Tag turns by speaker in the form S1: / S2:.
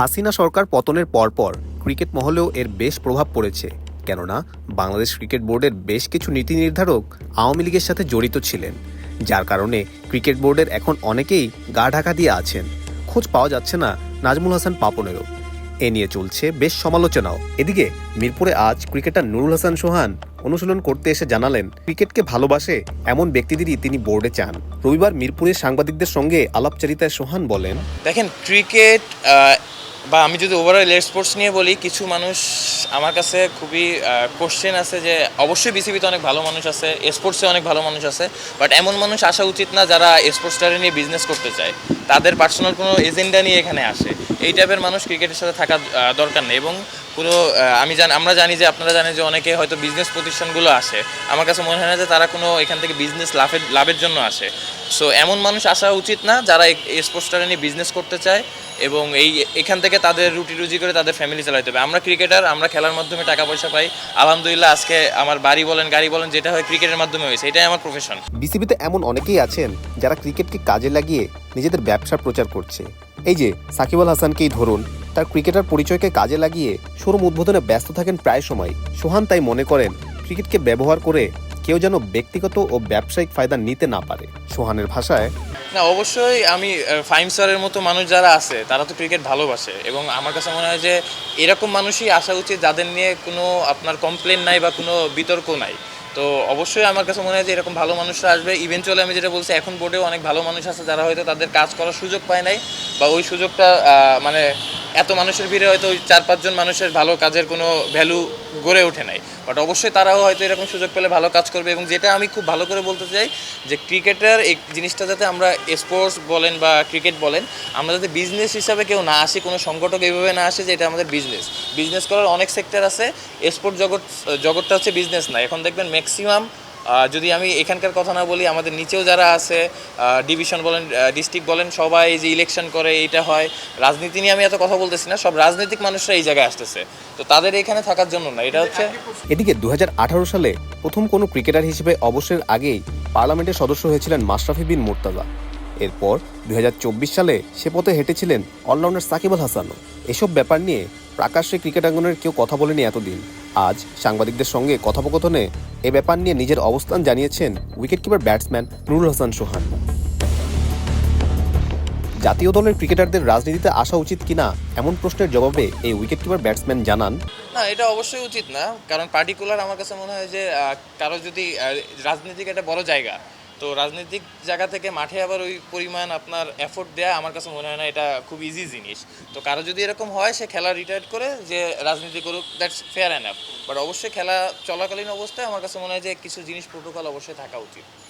S1: হাসিনা সরকার পতনের পরপর ক্রিকেট মহলেও এর বেশ প্রভাব পড়েছে। কেননা, বাংলাদেশ ক্রিকেট বোর্ডের বেশ কিছু নীতি নির্ধারক আওয়ামী লীগের সাথে জড়িত ছিলেন, যার কারণে ক্রিকেট বোর্ডের এখন অনেকেই গা ঢাকা দিয়ে আছেন। খোঁজ পাওয়া যাচ্ছে না নাজমুল হাসান পাপনেরও। এ নিয়ে চলছে বেশ সমালোচনাও। এদিকে, মিরপুরে আজ ক্রিকেটার নুরুল হাসান সোহান অনুশীলন করতে এসে জানালেন, ক্রিকেটকে ভালোবাসে এমন ব্যক্তিদেরই তিনি বোর্ডে চান। রবিবার মিরপুরে সাংবাদিকদের সঙ্গে আলাপচারিতায় সোহান বলেন,
S2: দেখেন, ক্রিকেট বা আমি যদি ওভারঅল স্পোর্টস নিয়ে বলি, কিছু মানুষ আমার কাছে খুবই কোশ্চেন আছে যে, অবশ্যই বিসিবিতে অনেক ভালো মানুষ আছে স্পোর্টসে অনেক ভালো মানুষ আছে বাট এমন মানুষ আসা উচিত না যারা স্পোর্টসটারে নিয়ে বিজনেস করতে চায়। তাদের পার্সোনাল কোনো এজেন্ডা নিয়ে এখানে আসে। এই টাইপের মানুষ ক্রিকেটের সাথে থাকা দরকার নেই এবং পুরো আমি জান, আমরা জানি যে, আপনারা জানেন যে, অনেকে হয়তো বিজনেস প্রতিষ্ঠানগুলো আসে। আমার কাছে মনে হয় না যে, তারা কোনো এখান থেকে বিজনেস লাভের লাভের জন্য আসে। সো এমন মানুষ আসা উচিত না যারা স্পোর্টসটারে নিয়ে বিজনেস করতে চায়। এবং এই এখান থেকে তাদের রুটি রুজি করে তাদের ফ্যামিলি চালাতে হবে। আমরা ক্রিকেটার আমরা খেলার মাধ্যমে টাকা পয়সা পাই। আলহামদুলিল্লাহ, আজকে আমার বাড়ি বলেন, গাড়ি বলেন, যেটা হয় ক্রিকেটের মাধ্যমে হয়েছে। এটাই আমার প্রফেশন
S1: বিসিবিতে এমন অনেকেই আছেন যারা ক্রিকেটকে কাজে লাগিয়ে নিজেদের ব্যবসার প্রচার করছে। এই যে সাকিব আল হাসানকেই ধরুন, তার ক্রিকেটার পরিচয়কে কাজে লাগিয়ে শোরুম উদ্বোধনে ব্যস্ত থাকেন প্রায় সময়। সোহান তাই মনে করেন ক্রিকেটকে ব্যবহার করে কেউ যেন ব্যক্তিগত ও ব্যবসায়িক ফায়দা নিতে না পারে। সোহানের ভাষায়
S2: না, অবশ্যই আমি ফাইম স্টারের মতো মানুষ যারা আছে, তারা তো ক্রিকেট ভালোবাসে। এবং আমার কাছে মনে হয় যে, এরকম মানুষই আসা উচিত যাদের নিয়ে কোনো আপনার কমপ্লেন নাই বা কোনো বিতর্ক নাই। তো অবশ্যই আমার কাছে মনে হয় যে, এরকম ভালো মানুষরা আসবে। ইভেনচুয়ালি আমি যেটা বলছি, এখন বোর্ডেও অনেক ভালো মানুষ আছে যারা হয়তো তাদের কাজ করার সুযোগ পায় নাই বা ওই সুযোগটা মানে এত মানুষের ভিড়ে হয়তো ওই চার পাঁচজন মানুষের ভালো কাজের কোনো ভ্যালু গড়ে ওঠে নাই। বাট অবশ্যই তারাও হয়তো এরকম সুযোগ পেলে ভালো কাজ করবে এবং যেটা আমি খুব ভালো করে বলতে চাই যে ক্রিকেটের এই জিনিসটা যাতে আমরা স্পোর্টস বলেন বা ক্রিকেট বলেন, আমরা যাতে বিজনেস হিসাবে কেউ না আসি, কোনো সংগঠক এইভাবে না আসে যে এটা আমাদের বিজনেস বিজনেস করার অনেক সেক্টর আছে স্পোর্ট জগৎ, জগৎটা হচ্ছে বিজনেস না এখন দেখবেন ম্যাক্সিমাম যদি আমি এখানকার কথা না বলি, আমাদের নিচেও যারা আছে ডিভিশন বলেন ডিস্ট্রিক্ট বলেন, সবাই যে ইলেকশন করে, এইটা হয়। রাজনীতি নিয়ে আমি এত কথা বলতেছি না, সব রাজনৈতিক মানুষরা এই জায়গায় আসতেছে। তো তাদের এখানে থাকার জন্য না, এটা হচ্ছে
S1: এদিকে দু হাজার আঠারো সালে প্রথম কোনো ক্রিকেটার হিসেবে অবসরের আগেই পার্লামেন্টের সদস্য হয়েছিলেন মাশরাফি বিন মুর্তাজা। এরপর দুই হাজার চব্বিশ সালে সে পথে হেঁটেছিলেন অলরাউন্ডার সাকিব আল হাসানও। এসব ব্যাপার নিয়ে প্রকাশ্যে ক্রিকেট আঙ্গনের কেউ কথা বলেনি এতদিন। আজ সাংবাদিকদের সঙ্গে কথোপকথনে এ ব্যাপার নিয়ে নিজের অবস্থান জানিয়েছেন উইকেটকিপার ব্যাটসম্যান নুরুল হাসান সোহান। জাতীয় দলের ক্রিকেটারদের রাজনীতিতে আসা উচিত কিনা এমন প্রশ্নের জবাবে এই উইকেটকিপার ব্যাটসম্যান জানান।
S2: না, এটা অবশ্যই উচিত না, কারণ পার্টিকুলার আমার কাছে মনে হয় যে কারও যদি রাজনীতিক একটা বড় জায়গা তো রাজনৈতিক জায়গা থেকে মাঠে আবার ওই পরিমাণ আপনার এফোর্ট দেয়া আমার কাছে মনে হয় না এটা খুব ইজি জিনিস। তো কারও যদি এরকম হয়, সে খেলা রিটায়ার করে যে রাজনীতি করুক দ্যাটস ফেয়ার অ্যান্ড বাট অবশ্যই খেলা চলাকালীন অবস্থায় আমার কাছে মনে হয় যে কিছু জিনিস প্রোটোকল অবশ্যই থাকা উচিত।